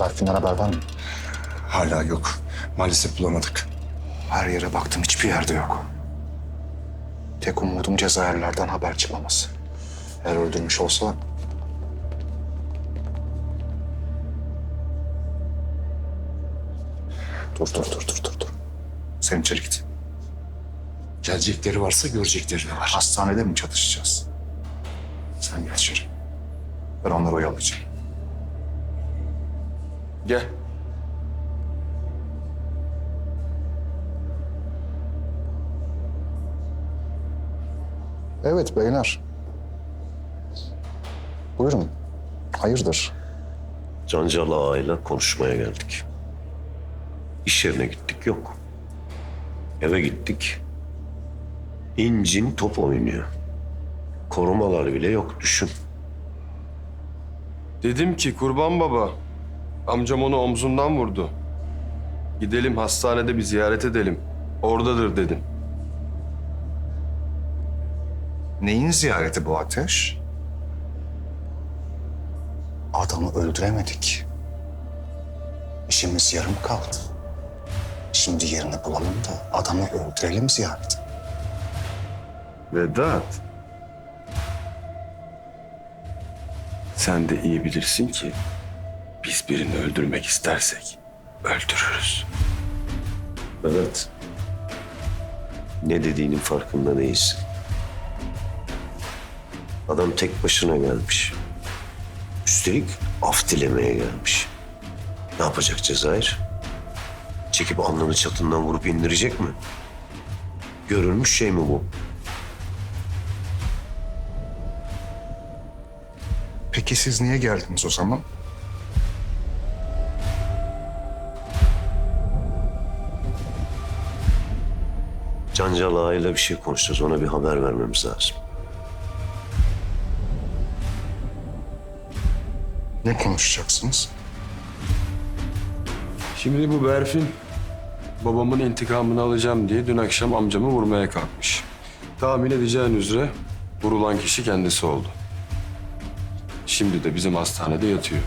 Berfin'den haber var mı? Hala yok. Maalesef bulamadık. Her yere baktım hiçbir yerde yok. Tek umudum Cezayirlerden haber çıkmaması. Eğer öldürmüş olsa... Dur, dur, dur, dur, dur, dur. Sen içeri git. Gelecekleri varsa görecekleri de var. Hastanede mi çatışacağız? Sen gel içeri. Ben onları oyalayacağım. Gel. Evet beyler. Buyurun. Hayırdır? Cancal ağayla konuşmaya geldik. İş yerine gittik yok. Eve gittik. İncin top oynuyor. Korumalar bile yok düşün. Dedim ki kurban baba, amcam onu omzundan vurdu. Gidelim hastanede bir ziyaret edelim. Oradadır dedim. Neyin ziyareti bu ateş? Adamı öldüremedik. İşimiz yarım kaldı. Şimdi yerini bulalım da adamı öldürelim ziyareti. Vedat. Sen de iyi bilirsin ki biz birini öldürmek istersek öldürürüz. Evet. Ne dediğinin farkında değilsin. Adam tek başına gelmiş. Üstelik af dilemeye gelmiş. Ne yapacak Cezayir? Çekip alnını çatından vurup indirecek mi? Görülmüş şey mi bu? Peki siz niye geldiniz o zaman? Cancal ağayla bir şey konuşacağız. Ona bir haber vermemiz lazım. Ne konuşacaksınız? Şimdi bu Berfin babamın intikamını alacağım diye dün akşam amcamı vurmaya kalkmış. Tahmin edeceğin üzere vurulan kişi kendisi oldu. Şimdi de bizim hastanede yatıyor.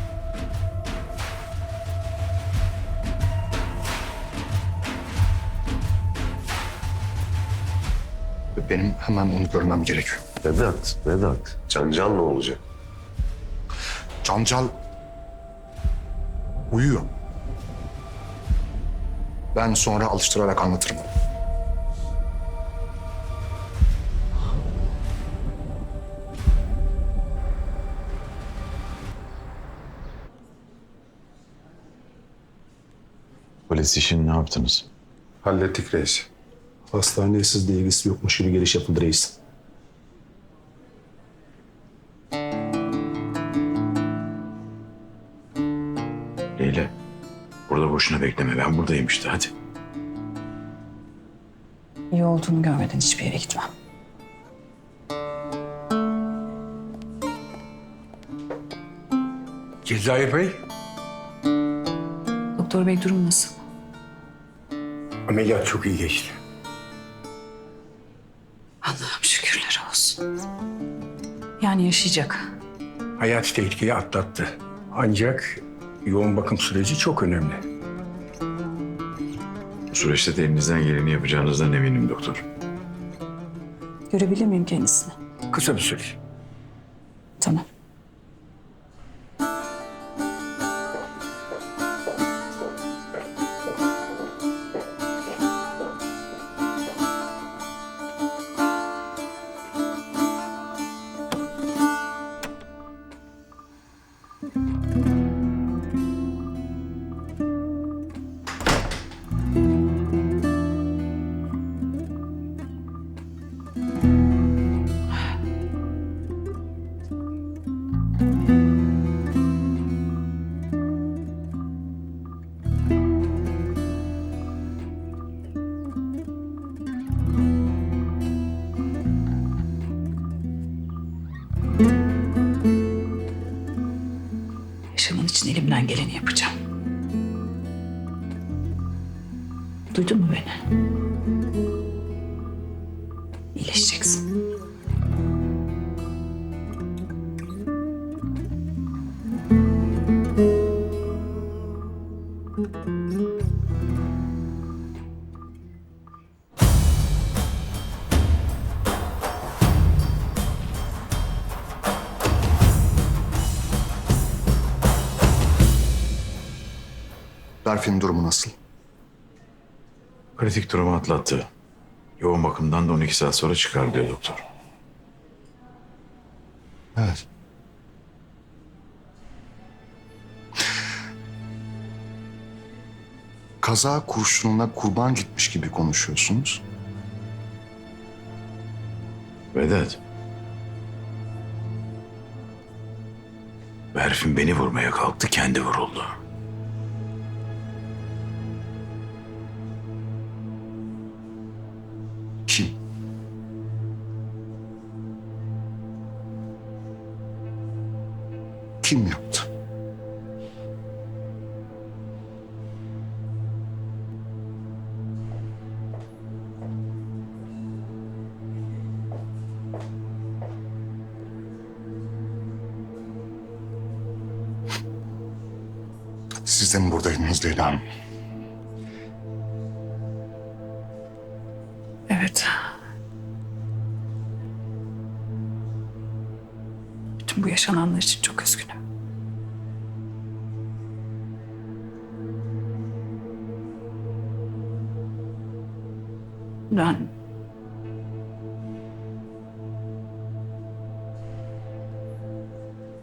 Benim hemen onu görmem gerekiyor. Vedat, Vedat. Cancal ne olacak? Cancal uyuyor. Ben sonra alıştırarak anlatırım. Polis işini ne yaptınız? Hallettik reis. Hastaneye sizle ilgisi yokmuş gibi giriş yapıldı reis. Leyla, burada boşuna bekleme. Ben buradayım işte. Hadi. İyi olduğunu görmeden hiçbir yere gitmem. Cezayir Bey, Doktor bey durum nasıl? ameliyat çok iyi geçti. Allah'ım şükürler olsun. Yani yaşayacak. Hayat tehlikeyi atlattı. Ancak yoğun bakım süreci çok önemli. Bu süreçte de elinizden geleni yapacağınızdan eminim doktor. Görebilir miyim kendisini? Kısa bir süre. Yaşaman için elimden geleni yapacağım. Duydun mu beni? İyileşeceksin. Berfin'in durumu nasıl? Kritik durumu atlattı. Yoğun bakımdan da 12 saat sonra çıkar diyor doktor. Evet. Kaza kurşununa kurban gitmiş gibi konuşuyorsunuz. Vedat. Berfin beni vurmaya kalktı, kendi vuruldu. Kim yaptı? Siz de mi buradaydınız Leyla Hanım? Yaşananlar için çok üzgünüm. Ben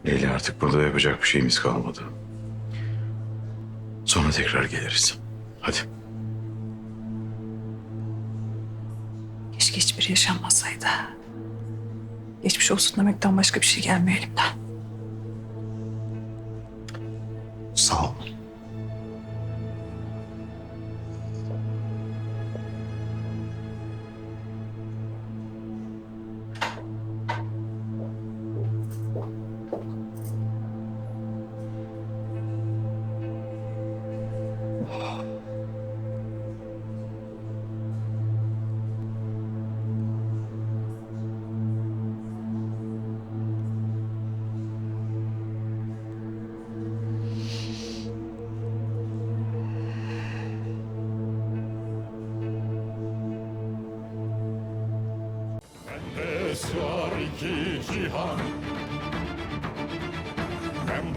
Leyla artık burada yapacak bir şeyimiz kalmadı. Sonra tekrar geliriz. Hadi. keşke hiçbir yaşanmasaydı. Geçmiş olsun demekten başka bir şey gelmiyor elimden. Sağ olun.